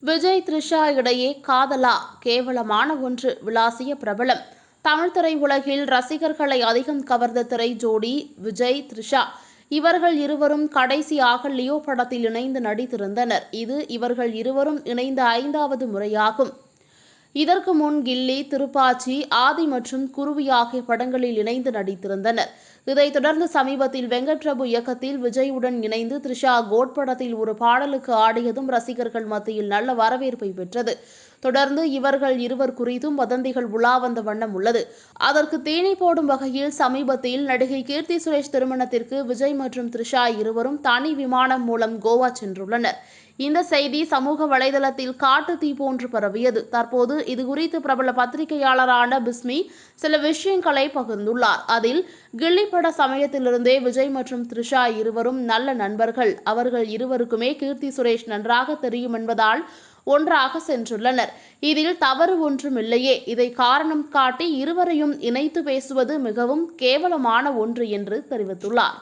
விஜய் த்ரிஷா இடையே காதலா? கேவலமான ஒன்று. விளாசிய பிரபலம். தமிழ் திரை உலகில் ரசிகர்களை அதிகம் கவர்ந்த திரை ஜோடி விஜய் த்ரிஷா. இவர்கள் இருவரும் கடைசியாக லியோ படத்தில் இணைந்து நடித்திருந்தனர். இது இவர்கள் இருவரும் இணைந்த ஐந்தாவது முறையாகும். இதற்கு முன் கில்லி திருப்பாச்சி ஆதி மற்றும் குருவி ஆகிய படங்களில் இணைந்து நடித்திருந்தனர். இதைத் தொடர்ந்து சமீபத்தில் வெங்கட் பிரபு இயக்கத்தில் விஜயுடன் இணைந்து த்ரிஷா கோட் படத்தில் ஒரு பாடலுக்கு ஆடியதும் ரசிகர்கள் மத்தியில் நல்ல வரவேற்பை பெற்றது. தொடர்ந்து இவர்கள் இருவர் குறித்தும் வதந்திகள் உலா வந்த வண்ணம் உள்ளது. அதற்கு தேனி போடும் வகையில் சமீபத்தில் நடிகை கீர்த்தி சுரேஷ் திருமணத்திற்கு விஜய் மற்றும் த்ரிஷா இருவரும் தனி விமானம் மூலம் கோவா சென்றுள்ளனர். இந்த செய்தி சமூக வலைதளத்தில் காட்டு தீ போன்று பரவியது. தற்போது இது குறித்து பிரபல பத்திரிகையாளரான பிஸ்மி சில விஷயங்களை பகிர்ந்துள்ளார். அதில் கில்லி பட சமயத்திலிருந்தே விஜய் மற்றும் த்ரிஷா இருவரும் நல்ல நண்பர்கள். அவர்கள் இருவருக்குமே கீர்த்தி சுரேஷ் நன்றாக தெரியும் என்பதால் ஒன்றாக சென்றுள்ளனர். இதில் தவறு ஒன்றும் இல்லையே இதை காரணம் காட்டி இருவரையும் இணைத்து பேசுவது மிகவும் கேவலமான ஒன்று என்று தெரிவித்துள்ளார்.